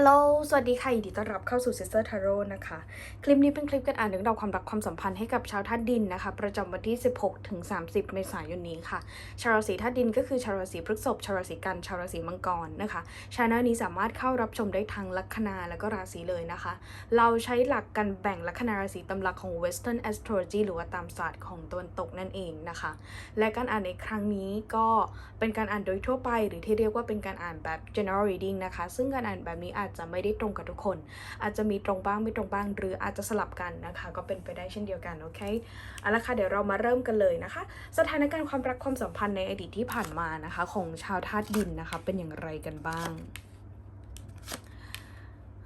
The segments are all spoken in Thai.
ฮัลโหล สวัสดีค่ะ ยินดีต้อนรับเข้าสู่ Sister Tarot นะคะ คลิปนี้เป็นคลิปการอ่านเรื่องราวความรักความสัมพันธ์ให้กับชาวธาตุดินนะคะ ประจำวันที่ 16 ถึง 30 เมษายนนี้ค่ะ ชาวราศีธาตุดินก็คือชาวราศีพฤษภ ชาวราศีกัน ชาวราศีมังกรนะคะ ชาแนลนี้สามารถเข้ารับชมได้ทางลัคนาและก็ราศีเลยนะคะ เราใช้หลักการแบ่งลัคนาราศีตำลักของ Western Astrology หรือว่าตามศาสตร์ของตะวันตกนั่นเองนะคะ และการอ่านในครั้งนี้ก็เป็นการอ่านโดยทั่วไป หรือที่เรียกว่าเป็นการอ่านแบบ general reading นะคะ ซึ่งการอ่านแบบนี้อาจจะไม่ได้ตรงกับทุกคน อาจจะมีตรงบ้างไม่ตรงบ้าง หรืออาจจะสลับกันนะคะ ก็เป็นไปได้เช่นเดียวกันโอเคเอาละค่ะเดี๋ยวเรามาเริ่มกันเลยนะคะ สถานการณ์ความรักความสัมพันธ์ในอดีตที่ผ่านมานะคะ ของชาวธาตุดินนะคะ เป็นอย่างไรกันบ้าง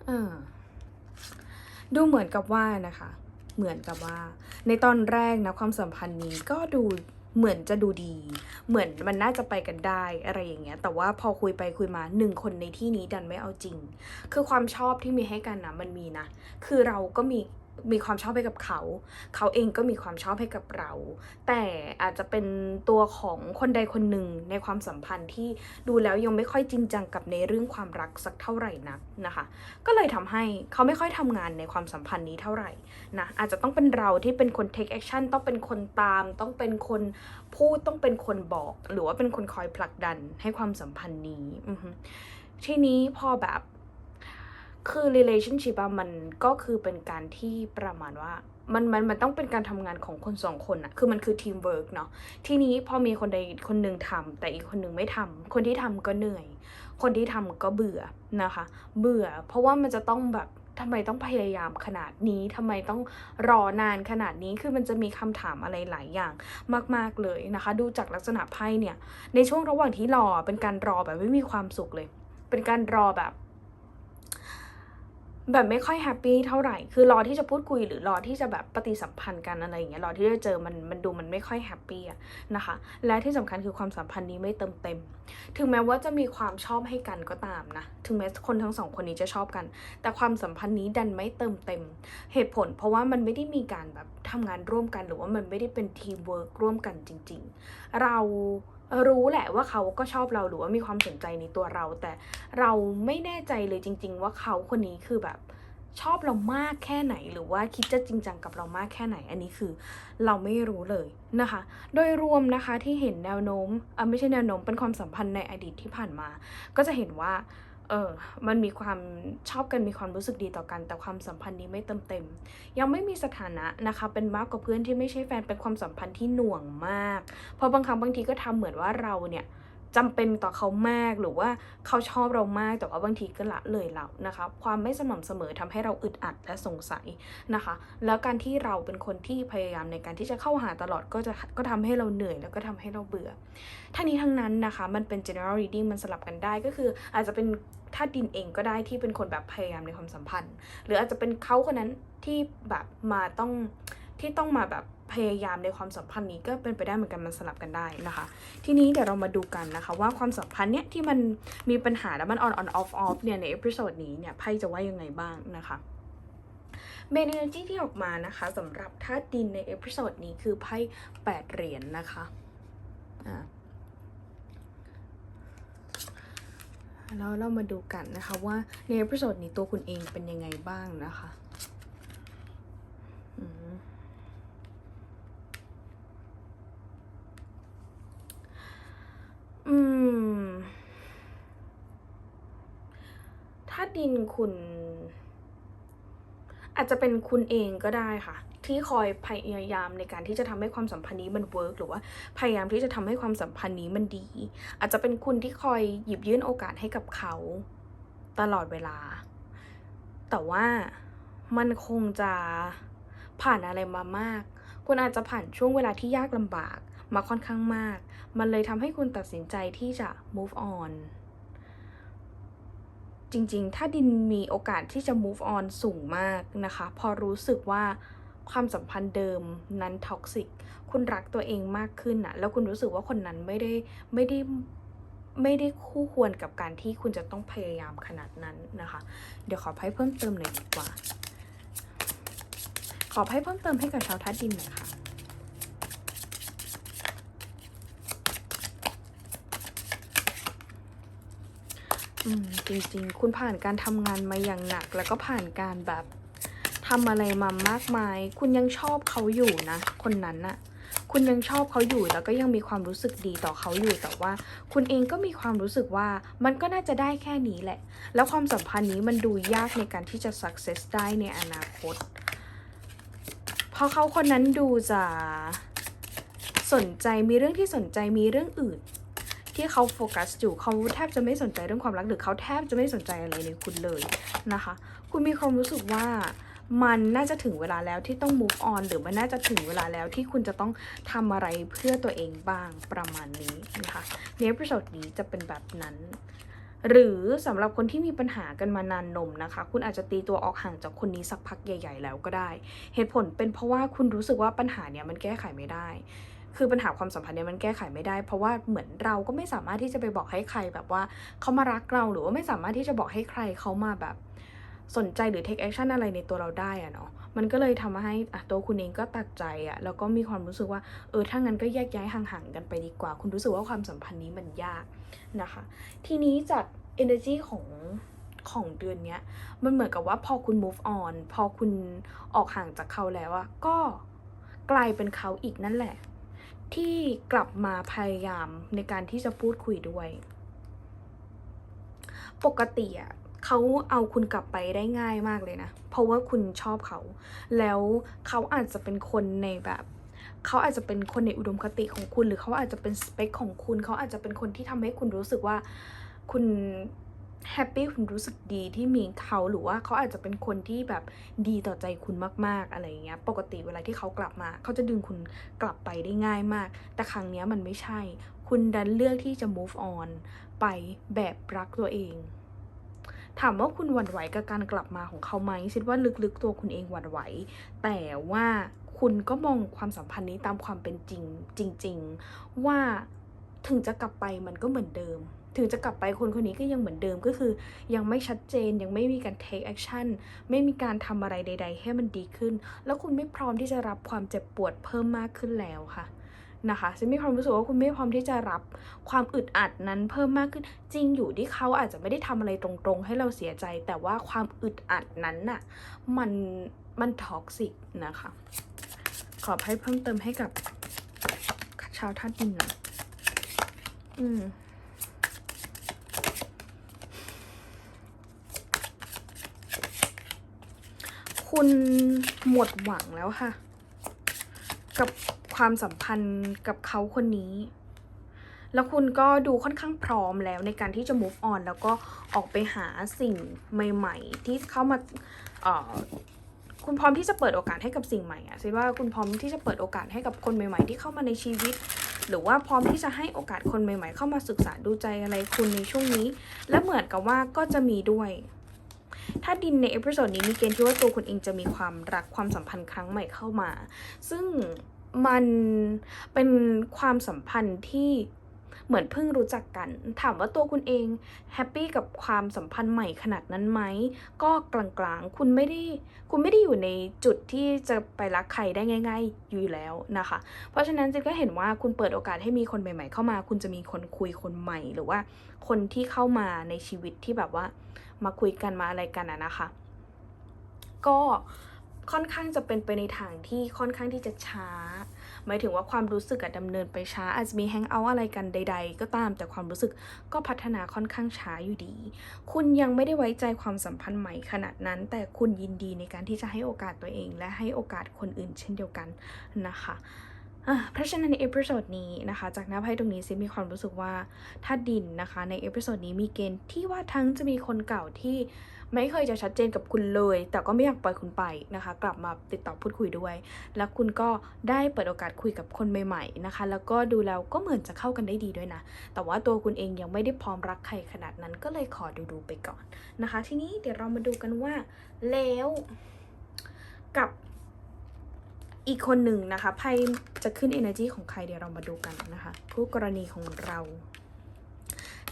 เออดูเหมือนกับว่านะคะ เหมือนกับว่า ในตอนแรกนะความสัมพันธ์นี้ก็ดู เหมือนจะดูดี เหมือนมันน่าจะไปกันได้อะไรอย่างเงี้ย แต่ว่าพอคุยไปคุยมาหนึ่งคนในที่นี้ดันไม่เอาจริง คือความชอบที่มีให้กันนะมันมีนะ คือเราก็มี มีความชอบให้กับเขา เขาเองก็มีความชอบให้กับเรา แต่อาจจะเป็นตัวของคนใดคนหนึ่งในความสัมพันธ์ที่ดูแล้วยังไม่ค่อยจริงจังกับในเรื่องความรักสักเท่าไหร่นักนะคะ ก็เลยทำให้เขาไม่ค่อยทำงานในความสัมพันธ์นี้เท่าไหร่นะอาจจะต้องเป็นเราที่เป็นคน take action ต้องเป็นคนตาม ต้องเป็นคนพูดต้องเป็นคนบอก หรือว่าเป็นคนคอยผลักดันให้ความสัมพันธ์นี้ทีนี้พอแบบ คือ relationship อะมันก็คือเป็นการที่ประมาณว่ามันมันมันต้องเป็นการทำงานของคนสองคนอะคือมันคือ teamwork เนาะ ทีนี้พอมีคนใดคนหนึ่งทำแต่อีกคนหนึ่งไม่ทำคนที่ทำก็เหนื่อย คนที่ทำก็เบื่อนะคะ เบื่อ เพราะว่ามันจะต้องแบบทำไมต้องพยายามขนาดนี้ทำไมต้องรอนานขนาดนี้ คือมันจะมีคำถามอะไรหลายอย่างมาก ๆเลยนะคะ ดูจากลักษณะไพ่เนี่ย ในช่วงระหว่างที่รอเป็นการรอแบบไม่มีความสุขเลย เป็นการรอแบบ แบบไม่ค่อยแฮปปี้เท่าไหร่ คือรอที่จะพูดคุยหรือรอที่จะแบบปฏิสัมพันธ์กันอะไรอย่างเงี้ย รอที่จะเจอมันมันดูมันไม่ค่อยแฮปปี้อะนะคะ และที่สำคัญคือความสัมพันธ์นี้ไม่เติมเต็ม ถึงแม้ว่าจะมีความชอบให้กันก็ตามนะ ถึงแม้คนทั้งสองคนนี้จะชอบกัน แต่ความสัมพันธ์นี้ดันไม่เติมเต็ม เหตุผล เพราะว่ามันไม่ได้มีการแบบทำงานร่วมกัน หรือว่ามันไม่ได้เป็นทีมเวิร์กร่วมกันจริง ๆ เรา รู้แหละว่าเขาก็ชอบเราหรือว่ามีความสนใจในตัวเรา แต่เราไม่แน่ใจเลยจริง ๆ ว่าเขาคนนี้คือแบบชอบเรามากแค่ไหน หรือว่าคิดจะจริงจังกับเรามากแค่ไหน อันนี้คือเราไม่รู้เลยนะคะ โดยรวมนะคะที่เห็นแนวโน้มออไม่ใช่แนวโน้มเป็นความสัมพันธ์ในอดีตที่ผ่านมา ก็จะเห็นว่า เออมันมีความชอบกันมีความรู้สึกดีต่อกัน แต่ความสัมพันธ์นี้ไม่เต็มเต็ม ยังไม่มีสถานะนะคะเป็นมากกว่าเพื่อนที่ไม่ใช่แฟนเป็นความสัมพันธ์ที่หน่วงมาก เพราะบางครั้งบางทีก็ทำเหมือนว่าเราเนี่ย จำเป็นต่อเขามากหรือว่าเขาชอบเรามากแต่ว่าบางทีก็ละเลยเรานะคะ ความไม่สม่ำเสมอทำให้เราอึดอัดและสงสัยนะคะ แล้วการที่เราเป็นคนที่พยายามในการที่จะเข้าหาตลอดก็จะก็ทำให้เราเหนื่อยแล้วก็ทำให้เราเบื่อทั้งนี้ทั้งนั้นนะคะ มันเป็น general reading มันสลับกันได้ก็คืออาจจะเป็นธาตุดินเองก็ได้ที่เป็นคนแบบพยายามในความสัมพันธ์ หรืออาจจะเป็นเขาคนนั้นที่แบบมาต้องที่ต้องมาแบบ พยายามในความสัมพันธ์นี้ก็เป็นไปได้เหมือนกันมันสลับกันได้นะคะ ทีนี้เดี๋ยวเรามาดูกันนะคะว่าความสัมพันธ์เนี้ยที่มันมีปัญหาแล้วมัน on on off off เนี่ยในเอพิโซดนี้เนี่ยไพ่จะว่ายังไงบ้างนะคะเมน energy ที่ออกมานะคะสำหรับธาตุดินในเอพิโซดนี้คือไพ่แปดเหรียญนนะคะอ่าแล้วเรามาดูกันนะคะว่าในเอพิโซดนี้ตัวคุณเองเป็นยังไงบ้างนะคะอืมอืม ถ้า ดินคุณ อาจจะเป็นคุณเองก็ได้ค่ะ ที่คอยพยายามในการที่จะทำให้ความสัมพันธ์นี้มันเวิร์กหรือว่าพยายามที่จะทำให้ความสัมพันธ์นี้มันดี อาจจะเป็นคุณที่คอยหยิบยื่นโอกาสให้กับเขาตลอดเวลา แต่ว่ามันคงจะผ่านอะไรมามาก คุณอาจจะผ่านช่วงเวลาที่ยากลำบากมาค่อนข้างมาก มันเลยทำให้คุณตัดสินใจที่จะ move on จริงๆ ถ้าดินมีโอกาสที่จะ move on สูงมากนะคะ พอรู้สึกว่าความสัมพันธ์เดิมนั้นท็อกซิก คุณรักตัวเองมากขึ้นอะแล้วคุณรู้สึกว่าคนนั้นไม่ได้ไม่ได้ไม่ได้คู่ควรกับการที่คุณจะต้องพยายามขนาดนั้นนะคะ เดี๋ยวขอไพ่เพิ่มเติมหน่อยดีกว่า ขอไพ่เพิ่มเติมให้กับชาวทัดดินหน่อยค่ะ อืมจริงๆ คุณผ่านการทำงานมาอย่างหนัก แล้วก็ผ่านการแบบทำอะไรมามากมาย คุณยังชอบเขาอยู่นะ คนนั้นน่ะ คุณยังชอบเขาอยู่แล้วก็ยังมีความรู้สึกดีต่อเขาอยู่แต่ว่า คุณเองก็มีความรู้สึกว่ามันก็น่าจะได้แค่นี้แหละ แล้วความสัมพันธ์นี้มันดูยากในการที่จะ success ได้ในอนาคต เพราะเขาคนนั้นดูจะสนใจมีเรื่องที่สนใจมีเรื่องอื่น ที่เขาโฟกัสอยู่เขาแทบจะไม่สนใจเรื่องความรักหรือเขาแทบจะไม่สนใจอะไรในคุณเลยนะคะ คุณมีความรู้สึกว่ามันน่าจะถึงเวลาแล้วที่ต้อง move on หรือมันน่าจะถึงเวลาแล้วที่คุณจะต้องทำอะไรเพื่อตัวเองบ้างประมาณนี้นะคะในเอพิโซดนี้จะเป็นแบบนั้น หรือสำหรับคนที่มีปัญหากันมานานนมนะคะ คุณอาจจะตีตัวออกห่างจากคนนี้สักพักใหญ่ ๆ แล้วก็ได้ เหตุผลเป็นเพราะว่าคุณรู้สึกว่าปัญหาเนี้ยมันแก้ไขไม่ได้ คือปัญหาความสัมพันธ์เนี่ยมันแก้ไขไม่ได้ เพราะว่าเหมือนเราก็ไม่สามารถที่จะไปบอกให้ใครแบบว่าเขามารักเราหรือว่าไม่สามารถที่จะบอกให้ใครเขามาแบบสนใจหรือ take action อะไรในตัวเราได้อะเนาะ มันก็เลยทำให้อะตัวคุณเองก็ตัดใจอะแล้วก็มีความรู้สึกว่า เออ ถ้างั้นก็แยกย้ายห่างๆกันไปดีกว่า คุณรู้สึกว่าความสัมพันธ์นี้มันยากนะคะ ทีนี้จาก energy ของของเดือนเนี้ย มันเหมือนกับว่าพอคุณ move on พอคุณออกห่างจากเขาแล้วอะก็กลายเป็นเขาอีกนั่นแหละ ที่กลับมาพยายามในการที่จะพูดคุยด้วย ปกติอะเขาเอาคุณกลับไปได้ง่ายมากเลยนะ เพราะว่าคุณชอบเขา แล้วเขาอาจจะเป็นคนในแบบเขาอาจจะเป็นคนในอุดมคติของคุณ หรือเขาอาจจะเป็นสเปคของคุณ เขาอาจจะเป็นคนที่ทำให้คุณรู้สึกว่าคุณ แฮปปี้คุณรู้สึกดีที่มีเขาหรือว่าเขาอาจจะเป็นคนที่แบบดีต่อใจคุณมากๆอะไรอย่างเงี้ยปกติเวลาที่เขากลับมา เขาจะดึงคุณกลับไปได้ง่ายมาก แต่ครั้งเนี้ยมันไม่ใช่ คุณดันเลือกที่จะ move on ไปแบบรักตัวเอง ถามว่าคุณหวั่นไหวกับการกลับมาของเขาไหมคิดว่าลึกๆตัวคุณเองหวั่นไหว แต่ว่าคุณก็มองความสัมพันธ์นี้ตามความเป็นจริงจริง ๆ ว่าถึงจะกลับไปมันก็เหมือนเดิม ถึงจะกลับไปคนคนนี้ก็ยังเหมือนเดิมก็คือ ยังไม่ชัดเจนยังไม่มีการ take action ไม่มีการทำอะไรใด ๆ ให้มันดีขึ้น แล้วคุณไม่พร้อมที่จะรับความเจ็บปวดเพิ่มมากขึ้นแล้วค่ะนะคะฉันมีความรู้สึกว่าคุณไม่พร้อมที่จะรับความอึดอัดนั้นเพิ่มมากขึ้น จริงอยู่ที่เขาอาจจะไม่ได้ทำอะไรตรงๆ ให้เราเสียใจ แต่ว่าความอึดอัดนั้นน่ะมันมันท็อกซิกนะคะ ขอให้เพิ่มเติมให้กับชาวท่าตุดินนะอืม คุณหมดหวังแล้วค่ะ กับความสัมพันธ์กับเขาคนนี้ แล้วคุณก็ดูค่อนข้างพร้อมแล้วในการที่จะ move on แล้วก็ออกไปหาสิ่งใหม่ ๆ ที่เข้ามาคุณพร้อมที่จะเปิดโอกาสให้กับสิ่งใหม่อะคิดว่าคุณพร้อมที่จะเปิดโอกาสให้กับคนใหม่ ๆ ที่เข้ามาในชีวิต หรือว่าพร้อมที่จะให้โอกาสคนใหม่ ๆ เข้ามาศึกษาดูใจอะไรคุณในช่วงนี้ และเหมือนกับว่าก็จะมีด้วย ถ้าดินในเอพิโซดนี้มีเกณฑ์ที่ว่าตัวคุณเองจะมีความรักความสัมพันธ์ครั้งใหม่เข้ามา ซึ่งมันเป็นความสัมพันธ์ที่เหมือนเพิ่งรู้จักกัน ถามว่าตัวคุณเองแฮปปี้กับความสัมพันธ์ใหม่ขนาดนั้นไหม ก็กลางๆ คุณไม่ได้ คุณไม่ได้อยู่ในจุดที่จะไปรักใครได้ง่าย ๆ อยู่แล้วนะคะ เพราะฉะนั้นเจนก็เห็นว่าคุณเปิดโอกาสให้มีคนใหม่ ๆ เข้ามา คุณจะมีคนคุยคนใหม่ หรือว่าคนที่เข้ามาในชีวิตที่แบบว่า มาคุยกันมาอะไรกันอะนะคะ ก็ค่อนข้างจะเป็นไปในทางที่ค่อนข้างที่จะช้า หมายถึงว่าความรู้สึกอะดำเนินไปช้า อาจจะมีแฮงเอาท์อะไรกันใด ๆ ก็ตามแต่ความรู้สึกก็พัฒนาค่อนข้างช้าอยู่ดี คุณยังไม่ได้ไว้ใจความสัมพันธ์ใหม่ขนาดนั้น แต่คุณยินดีในการที่จะให้โอกาสตัวเอง และให้โอกาสคนอื่นเช่นเดียวกันนะคะอะ เพราะฉะนั้นในเอพิโซดนี้นะคะ จากหน้าไพ่ตรงนี้ซิมีความรู้สึกว่าถ้าดินนะคะ ในเอพิโซดนี้มีเกณฑ์ที่ว่าทั้งจะมีคนเก่าที่ไม่เคยจะชัดเจนกับคุณเลย แต่ก็ไม่อยากปล่อยคุณไปนะคะ กลับมาติดต่อพูดคุยด้วย แล้วคุณก็ได้เปิดโอกาสคุยกับคนใหม่ๆนะคะ แล้วก็ดูแล้วก็เหมือนจะเข้ากันได้ดีด้วยนะ แต่ว่าตัวคุณเองยังไม่ได้พร้อมรักใครขนาดนั้นก็เลยขอดูๆไปก่อนนะคะ ทีนี้เดี๋ยวเรามาดูกันว่าแล้วกับ อีกคนหนึ่งนะคะไพ่จะขึ้น energy ของใครเดี๋ยวเรามาดูกันนะคะคู่กรณีของเรา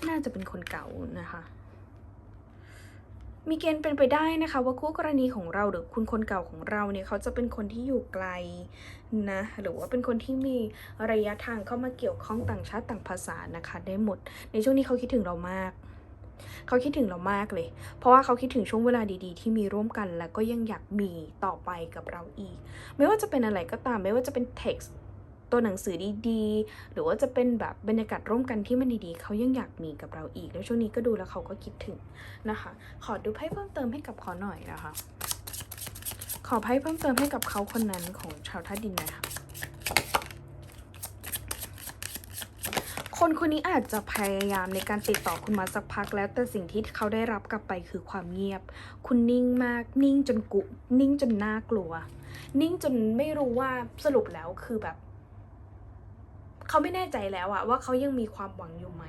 น่าจะเป็นคนเก่านะคะมีเกณฑ์เป็นไปได้นะคะ ว่าคู่กรณีของเราหรือคุณคนเก่าของเราเนี่ยเขาจะเป็นคนที่อยู่ไกลนะหรือว่าเป็นคนที่มีระยะทางเข้ามาเกี่ยวข้องต่างชาติต่างภาษานะคะ ได้หมด ในช่วงนี้เขาคิดถึงเรามาก เขาคิดถึงเรามากเลย เพราะว่าเขาคิดถึงช่วงเวลาดีๆ ที่มีร่วมกัน และก็ยังอยากมีต่อไปกับเราอีก ไม่ว่าจะเป็นอะไรก็ตาม ไม่ว่าจะเป็น text ตัวหนังสือดีๆ หรือว่าจะเป็นแบบบรรยากาศร่วมกันที่มันดีๆ เขายังอยากมีกับเราอีก แล้วช่วงนี้ก็ดูแล้วเขาก็คิดถึงนะคะ ขอดูไพ่เพิ่มเติมให้กับเขาหน่อยนะคะ ขอไพ่เพิ่มเติมให้กับเขาคนนั้นของชาวธาดินหน่อยค่ะ คนคนนี้อาจจะพยายามในการติดต่อคุณมาสักพักแล้ว แต่สิ่งที่เขาได้รับกลับไปคือความเงียบ คุณนิ่งมาก นิ่งจนกุนิ่งจนน่ากลัว นิ่งจนไม่รู้ว่าสรุปแล้วคือแบบ เขาไม่แน่ใจแล้วอะว่าเขายังมีความหวังอยู่ไหม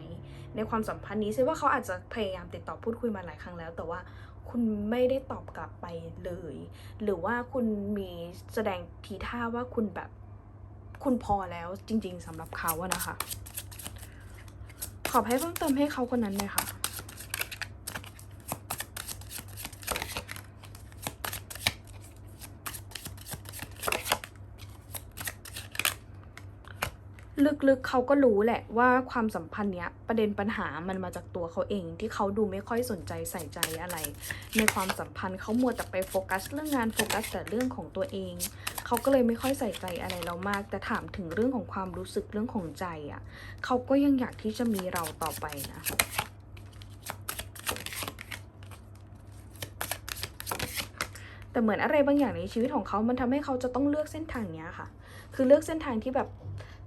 ในความสัมพันธ์นี้ใช่ว่าเขาอาจจะพยายามติดต่อพูดคุยมาหลายครั้งแล้ว แต่ว่าคุณไม่ได้ตอบกลับไปเลย หรือว่าคุณมีแสดงทีท่าว่าคุณแบบ คุณพอแล้วจริง ๆสำหรับเขาอะนะคะ ขอให้เพิ่มเติมให้เขาคนนั้นเลยค่ะ ลึกๆเขาก็รู้แหละว่าความสัมพันธ์เนี้ยประเด็นปัญหามันมาจากตัวเขาเองที่เขาดูไม่ค่อยสนใจใส่ใจอะไร ในความสัมพันธ์เขามัวแต่ไปโฟกัสเรื่องงานโฟกัสแต่เรื่องของตัวเองเขาก็เลยไม่ค่อยใส่ใจอะไรเรามาก แต่ถามถึงเรื่องของความรู้สึกเรื่องของใจอะ่ะเขาก็ยังอยากที่จะมีเราต่อไปนะแต่เหมือนอะไรบางอย่างในชีวิตของเขามันทำให้เขาจะต้องเลือกเส้นทางเนี้ยค่ะ คือเลือกเส้นทางที่แบบ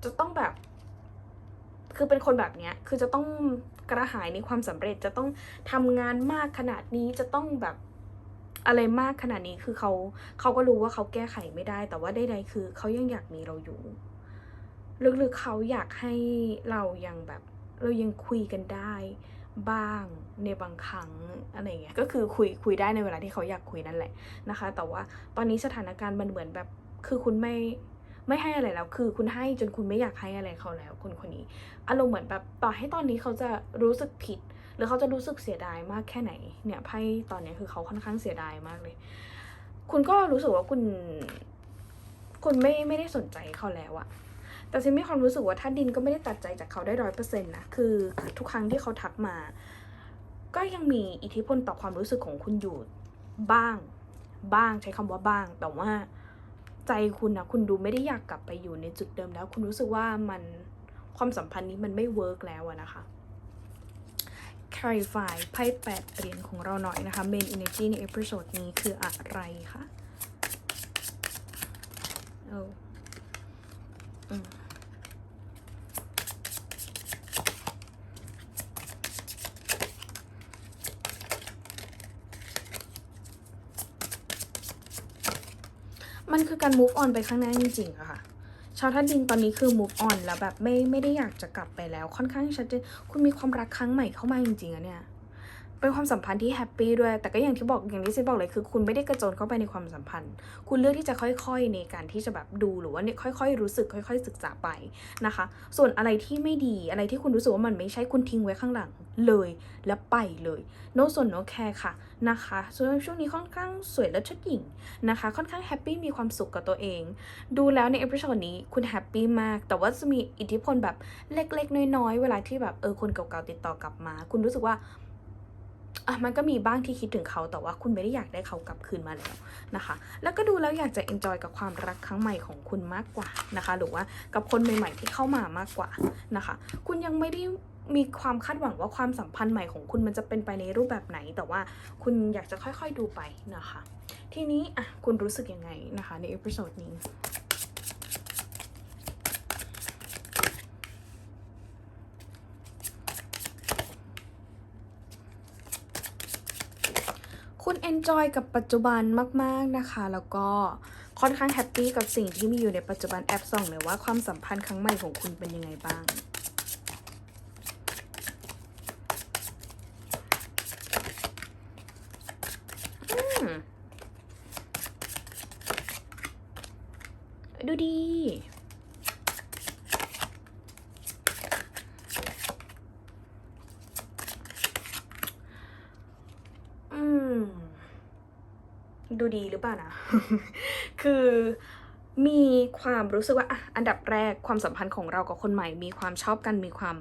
จะต้องแบบ คือเป็นคนแบบเนี้ย คือจะต้องกระหายในความสำเร็จจะต้องทำงานมากขนาดนี้จะต้องแบบอะไรมากขนาดนี้คือเขาเขาก็รู้ว่าเขาแก้ไขไม่ได้ แต่ว่าใดๆคือเขายังอยากมีเราอยู่ลึกๆเขาอยากให้เรายังแบบ เรายังคุยกันได้บ้างในบางครั้งอะไรเงี้ยก็คือคุยคุยได้ในเวลาที่เขาอยากคุยนั่นแหละนะคะ แต่ว่าตอนนี้สถานการณ์มันเหมือนแบบคือคุณไม่ ไม่ให้อะไรแล้วคือคุณให้จนคุณไม่อยากให้อะไรเขาแล้วคนคนนี้อารมณ์เหมือนแบบต่อให้ตอนนี้เขาจะรู้สึกผิด หรือเขาจะรู้สึกเสียดายมากแค่ไหน เนี่ยไพ่ตอนนี้คือเขาค่อนข้างเสียดายมากเลย คุณก็รู้สึกว่าคุณ คุณไม่ไม่ได้สนใจเขาแล้วอะแต่ฉันมีความรู้สึกว่าถ้าดินก็ไม่ได้ตัดใจจากเขาได้ร้อยเปอร์เซ็นต์นะคือทุกครั้งที่เขาทักมา ก็ยังมีอิทธิพลต่อความรู้สึกของคุณอยู่บ้าง บ้างใช้คำว่าบ้าง แต่ว่า ใจคุณนะคุณดูไม่ได้อยากกลับไปอยู่ในจุดเดิมแล้ว คุณรู้สึกว่ามันความสัมพันธ์นี้มันไม่เวิร์กแล้วอะนะคะ clarify ไพ่แปดเหรียญของเราหน่อยนะคะ main energy ในเอพิโซดนี้คืออะไรคะโอ้ มันคือการ move on ไปข้างหน้าจริงๆอะค่ะ ชาวท่านดินตอนนี้คือ move on แล้วแบบไม่ไม่ได้อยากจะกลับไปแล้ว ค่อนข้างชัดเจนคุณมีความรักครั้งใหม่เข้ามาจริงๆอะเนี่ยเป็นความสัมพันธ์ที่แฮปปี้ด้วย แต่ก็อย่างที่บอกอย่างที่ซิบอกเลยคือ คุณไม่ได้กระโจนเข้าไปในความสัมพันธ์ คุณเลือกที่จะค่อยๆในการที่จะแบบดูหรือว่าเนี่ยค่อย ๆ รู้สึกค่อย ๆ ศึกษาไปนะคะ ส่วนอะไรที่ไม่ดีอะไรที่คุณรู้สึกว่ามันไม่ใช่คุณทิ้งไว้ข้างหลังเลยแล้วไปเลยโนส่วนโนแคร์ค่ะ นะคะส่วนช่วงนี้ค่อนข้างสวยและชดหญิงนะคะ ค่อนข้างแฮปปี้มีความสุขกับตัวเอง ดูแล้วในเอพิโซดนี้คุณแฮปปี้มาก แต่ว่าจะมีอิทธิพลแบบเล็ก ๆ น้อย ๆ เวลาที่แบบเออคนเก่าๆติดต่อกลับมา คุณรู้สึกว่าอะมันก็มีบ้างที่คิดถึงเขาแต่ว่าคุณไม่ได้อยากได้เขากลับคืนมาแล้วนะคะ แล้วก็ดูแล้วอยากจะเอนจอยกับความรักครั้งใหม่ของคุณมากกว่านะคะ หรือว่ากับคนใหม่ ๆ ที่เข้ามามากกว่านะคะ คุณยังไม่ได้ มีความคาดหวังว่าความสัมพันธ์ใหม่ของคุณมันจะเป็นไปในรูปแบบไหน แต่ว่าคุณอยากจะค่อยๆดูไปนะคะ ทีนี้อะคุณรู้สึกยังไงนะคะในเอพิโซดนี้คุณเอนจอยกับปัจจุบันมาก ๆ นะคะ แล้วก็ค่อนข้างแฮปปี้กับสิ่งที่มีอยู่ในปัจจุบันแอบส่องเลยว่าความสัมพันธ์ครั้งใหม่ของคุณเป็นยังไงบ้าง อืม ดูดี อืม ดูดีหรือเปล่านะ คือมีความรู้สึกว่าอะอันดับแรกความสัมพันธ์ของเรากับคนใหม่ มีความชอบกันมีความ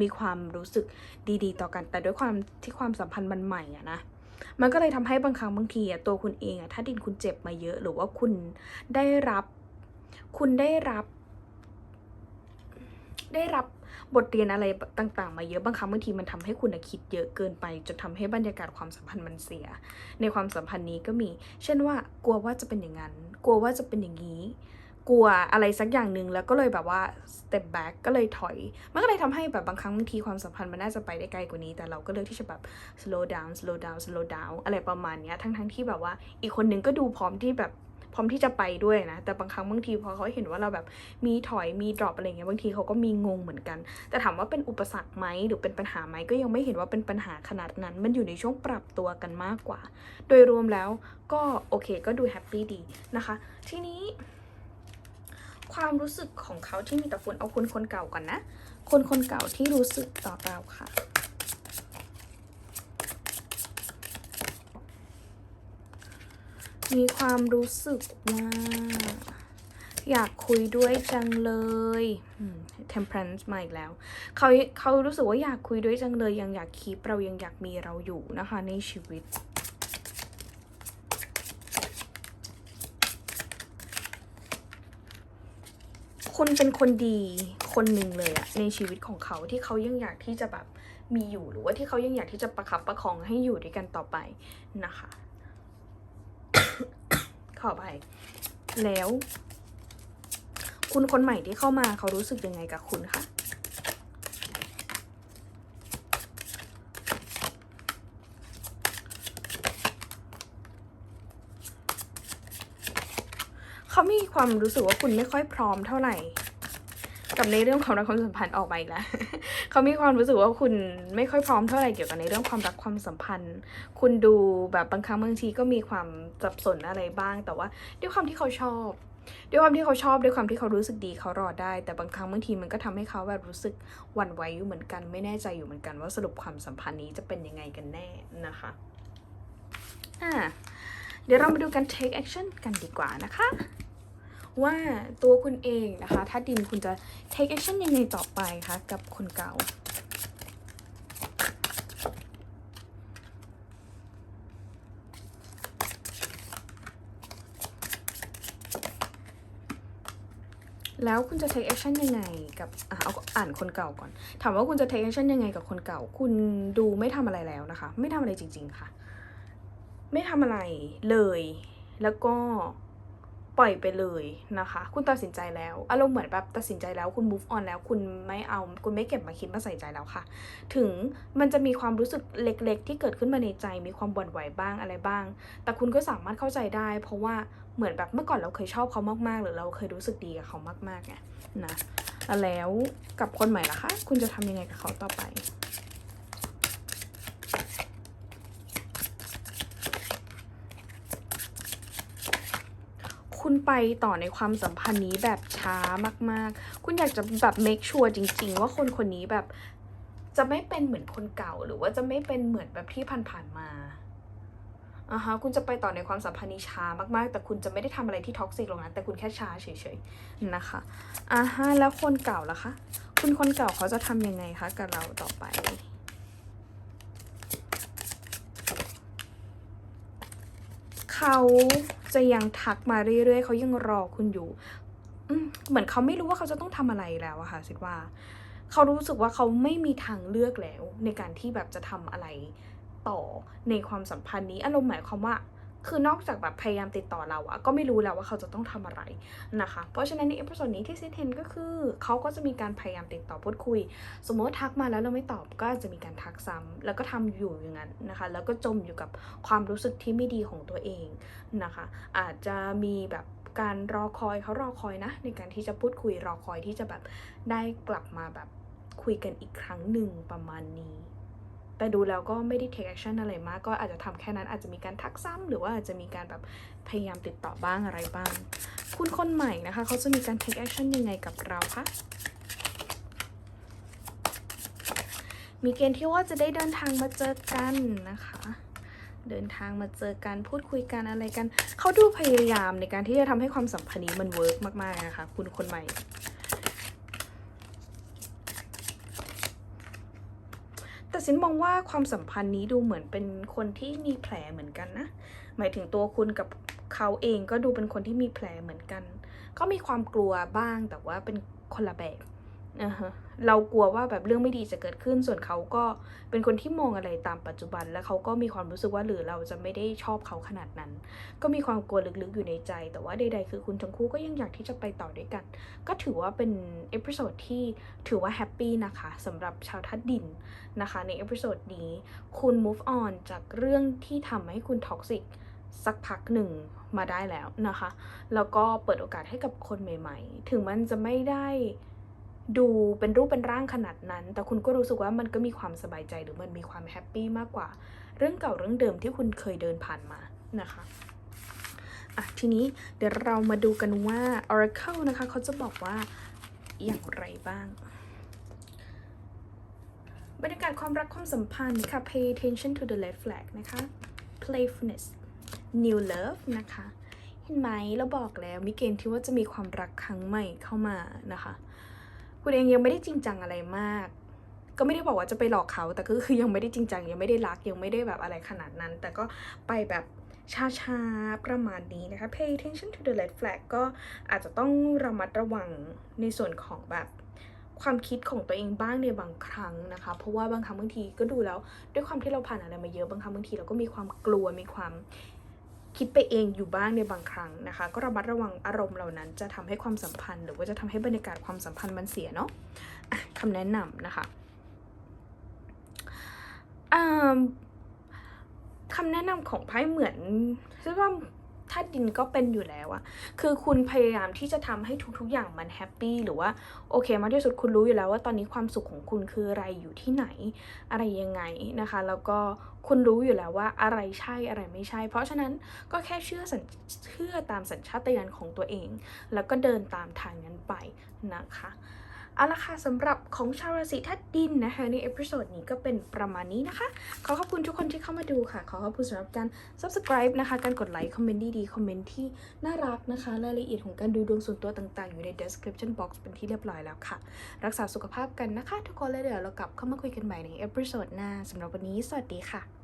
มีความรู้สึกดีๆ ต่อกัน แต่ด้วยความที่ความสัมพันธ์มันใหม่อะนะมันก็เลยทำให้บางครั้งบางทีอะตัวคุณเองอะถ้าดินคุณเจ็บมาเยอะ หรือว่าคุณได้รับ คุณได้รับ ได้รับ บทเรียนอะไรต่างๆ มาเยอะบางครั้งบางทีมันทำให้คุณคิดเยอะเกินไปจนทำให้บรรยากาศความสัมพันธ์มันเสีย ในความสัมพันธ์นี้ก็มี เช่นว่ากลัวว่าจะเป็นอย่างนั้น กลัวว่าจะเป็นอย่างนี้ กลัวอะไรสักอย่างหนึ่งแล้วก็เลยแบบว่า step back ก็เลยถอย มันก็เลยทำให้แบบบางครั้งบางทีความสัมพันธ์มันน่าจะไปได้ไกลกว่านี้ แต่เราก็เลือกที่จะแบบ slow down slow down slow down อะไรประมาณนี้ทั้งทั้งๆที่แบบว่า อีกคนนึงก็ดูพร้อมที่แบบ พร้อมที่จะไปด้วยนะ แต่บางครั้งบางทีพอเขาเห็นว่าเราแบบมีถอยมี drop อะไรเงี้ยบางทีเขาก็มีงงเหมือนกัน แต่ถามว่าเป็นอุปสรรคไหมหรือเป็นปัญหาไหมก็ยังไม่เห็นว่าเป็นปัญหาขนาดนั้น มันอยู่ในช่วงปรับตัวกันมากกว่า โดยรวมแล้วก็โอเคก็ดูแฮปปี้ดีนะคะ ทีนี้ความรู้สึกของเขาที่มีต่อคุณเอาคนคนเก่าก่อนนะ คนคนเก่าที่รู้สึกต่อเราค่ะ มีความรู้สึกว่าอยากคุยด้วยจังเลยอืม temperance มาอีกแล้ว เขาเขารู้สึกว่าอยากคุยด้วยจังเลย ยังอยากคีปเรายังอยากมีเราอยู่นะคะในชีวิตคุณเป็นคนดีคนหนึ่งเลยอะในชีวิตของเขาที่เขายังอยากที่จะแบบมีอยู่หรือว่าที่เขายังอยากที่จะประคับประคองให้อยู่ด้วยกันต่อไปนะคะ ขอไปแล้ว คุณคนใหม่ที่เข้ามาเขารู้สึกยังไงกับคุณคะเขามีความรู้สึกว่าคุณไม่ค่อยพร้อมเท่าไหร่ กับในเรื่องความรักความสัมพันธ์ออกมาอีกแล้วเขามีความรู้สึกว่าคุณไม่ค่อยพร้อมเท่าไหร่เกี่ยวกับในเรื่องความรักความสัมพันธ์ คุณดูแบบบางครั้งบางทีก็มีความสับสนอะไรบ้าง แต่ว่าด้วยความที่เขาชอบ ด้วยความที่เขาชอบด้วยความที่เขารู้สึกดีเขารอได้ แต่บางครั้งบางทีมันก็ทำให้เขาแบบรู้สึกหวั่นไหวอยู่เหมือนกัน ไม่แน่ใจอยู่เหมือนกันว่าสรุปความสัมพันธ์นี้จะเป็นยังไงกันแน่นะคะอ่าเดี๋ยวเรามาดูกัน take action กันดีกว่านะคะ ว่าตัวคุณเองนะคะ ถ้าดินคุณจะ take action ยังไงต่อไปคะกับคนเก่าแล้วคุณจะ take action ยังไงกับอะเอาอ่านคนเก่าก่อน ถามว่าคุณจะ take action ยังไงกับคนเก่า คุณดูไม่ทำอะไรแล้วนะคะ ไม่ทำอะไรจริง ๆ ค่ะ ไม่ทำอะไรเลย แล้วก็ ปล่อยไปเลยนะคะ คุณตัดสินใจแล้ว อารมณ์เหมือนแบบตัดสินใจแล้วคุณ move on แล้ว คุณไม่เอา คุณไม่เก็บมาคิดมาใส่ใจแล้วค่ะ ถึงมันจะมีความรู้สึกเล็กๆ ที่เกิดขึ้นมาในใจ มีความบ่นไหวบ้างอะไรบ้าง แต่คุณก็สามารถเข้าใจได้ เพราะว่าเหมือนแบบเมื่อก่อนเราเคยชอบเขามากๆ หรือเราเคยรู้สึกดีกับเขามากๆไงนะ แล้วกับคนใหม่ล่ะคะ คุณจะทำยังไงกับเขาต่อไป คุณไปต่อในความสัมพันธ์นี้แบบช้ามากๆ คุณอยากจะแบบ make sure จริง ๆ ว่าคนคนนี้แบบจะไม่เป็นเหมือนคนเก่าหรือว่าจะไม่เป็นเหมือนแบบที่ผ่านๆมาอ่าฮะคุณจะไปต่อในความสัมพันธ์นี้ช้ามากๆ แต่คุณจะไม่ได้ทำอะไรที่ท็อกซิกหรอกนะแต่คุณแค่ช้าเฉยๆนะคะอ่าฮะแล้วคนเก่าล่ะคะ คุณคนเก่าเขาจะทำยังไงคะกับเราต่อไป เขาจะยังทักมาเรื่อยๆเขายังรอคุณอยู่เหมือนเขาไม่รู้ว่าเขาจะต้องทำอะไรแล้วอะค่ะสิว่า เขารู้สึกว่าเขาไม่มีทางเลือกแล้ว ในการที่แบบจะทำอะไรต่อในความสัมพันธ์นี้อารมณ์หมายความว่า คือนอกจากแบบพยายามติดต่อเราอะก็ไม่รู้แล้วว่าเขาจะต้องทำอะไรนะคะ เพราะฉะนั้นในเอพิโซดนี้ที่ซิเทนก็คือเขาก็จะมีการพยายามติดต่อพูดคุย สมมติทักมาแล้วเราไม่ตอบก็อาจจะมีการทักซ้ำแล้วก็ทำอยู่อย่างนั้นนะคะ แล้วก็จมอยู่กับความรู้สึกที่ไม่ดีของตัวเองนะคะ อาจจะมีแบบการรอคอยเขารอคอยนะ ในการที่จะพูดคุยรอคอยที่จะแบบได้กลับมาแบบคุยกันอีกครั้งหนึ่งประมาณนี้ แต่ดูแล้วก็ไม่ได้ take action อะไรมาก ก็อาจจะทำแค่นั้นอาจจะมีการทักซ้ำหรือว่าอาจจะมีการแบบพยายามติดต่อบ้างอะไรบ้าง คุณคนใหม่นะคะ เขาจะมีการ take action ยังไงกับเราคะมีเกณฑ์ที่ว่าจะได้เดินทางมาเจอกันนะคะ เดินทางมาเจอกันพูดคุยกันอะไรกัน เขาดูพยายามในการที่จะทำให้ความสัมพันธ์นี้มันเวิร์กมากๆนะคะ คุณคนใหม่ สินมองว่าความสัมพันธ์นี้ดูเหมือนเป็นคนที่มีแผลเหมือนกันนะ หมายถึงตัวคุณกับเขาเองก็ดูเป็นคนที่มีแผลเหมือนกัน ก็มีความกลัวบ้างแต่ว่าเป็นคนละแบบ เรากลัวว่าแบบเรื่องไม่ดีจะเกิดขึ้น ส่วนเขาก็เป็นคนที่มองอะไรตามปัจจุบัน แล้วเขาก็มีความรู้สึกว่าหรือเราจะไม่ได้ชอบเขาขนาดนั้น ก็มีความกลัวลึกๆอยู่ในใจ แต่ว่าใดๆคือคุณทั้งคู่ก็ยังอยากที่จะไปต่อด้วยกัน ก็ถือว่าเป็นเอพิโซดที่ถือว่าแฮปปี้นะคะสำหรับชาวทัดดินนะคะ ในเอพิโซดนี้คุณ move on จากเรื่องที่ทำให้คุณท็อกซิกสักพักหนึ่งมาได้แล้วนะคะ แล้วก็เปิดโอกาสให้กับคนใหม่ ๆ ถึงมันจะไม่ได้ ดูเป็นรูปเป็นร่างขนาดนั้น แต่คุณก็รู้สึกว่ามันก็มีความสบายใจหรือมันมีความแฮปปี้มากกว่า เรื่องเก่าเรื่องเดิมที่คุณเคยเดินผ่านมานะคะอะทีนี้เดี๋ยวเรามาดูกันว่า Oracle นะคะเขาจะบอกว่าอย่างไรบ้างบรรยากาศความรักความสัมพันธ์ค่ะ pay attention to the red flag นะคะ playfulness new love นะคะ เห็นไหมเราบอกแล้วมีเกณฑ์ที่ว่าจะมีความรักครั้งใหม่เข้ามานะคะ คุณเองยังไม่ได้จริงจังอะไรมาก ก็ไม่ได้บอกว่าจะไปหลอกเขา แต่ก็คือยังไม่ได้จริงจังยังไม่ได้รักยังไม่ได้แบบอะไรขนาดนั้น แต่ก็ไปแบบช้าๆ ประมาณนี้นะคะ pay attention to the red flag ก็อาจจะต้องระมัดระวังในส่วนของแบบความคิดของตัวเองบ้างในบางครั้งนะคะ เพราะว่าบางครั้งบางทีก็ดูแล้ว ด้วยความที่เราผ่านอะไรมาเยอะบางครั้งบางทีเราก็มีความกลัวมีความ คิดไปเองอยู่บ้างในบางครั้งนะคะ ก็ระมัดระวังอารมณ์เหล่านั้น จะทำให้ความสัมพันธ์ หรือว่าจะทำให้บรรยากาศความสัมพันธ์มันเสียเนาะะคำแนะนำนะคะคำคำแนะนำของไพ่เหมือนซึ่ว่า ธาตุดินก็เป็นอยู่แล้วอะคือคุณพยายามที่จะทำให้ทุกๆอย่างมันแฮปปี้หรือว่าโอเคมากที่สุดคุณรู้อยู่แล้วว่าตอนนี้ความสุขของคุณคืออะไรอยู่ที่ไหน อะไรยังไงนะคะ แล้วก็คุณรู้อยู่แล้วว่าอะไรใช่อะไรไม่ใช่ เพราะฉะนั้นก็แค่เชื่อสัญเชื่อตามสัญชาตญาณของตัวเอง แล้วก็เดินตามทางนั้นไปนะคะ เอาละค่ะสำหรับของชาวราศีธาตุดินนะคะในเอพิโซดนี้ก็เป็นประมาณนี้นะคะ ขอขอบคุณทุกคนที่เข้ามาดูค่ะ ขอขอบคุณสำหรับการ subscribe นะคะ การกดไลค์ คอมเมนต์ดีๆ คอมเมนต์ที่น่ารักนะคะ รายละเอียดของการดูดวงส่วนตัวต่าง ๆ อยู่ใน description box เป็นที่เรียบร้อยแล้วค่ะ รักษาสุขภาพกันนะคะ ทุกคนเลยเดี๋ยวเรากลับเข้ามาคุยกันใหม่ในเอพิโซดหน้าสำหรับวันนี้สวัสดีค่ะ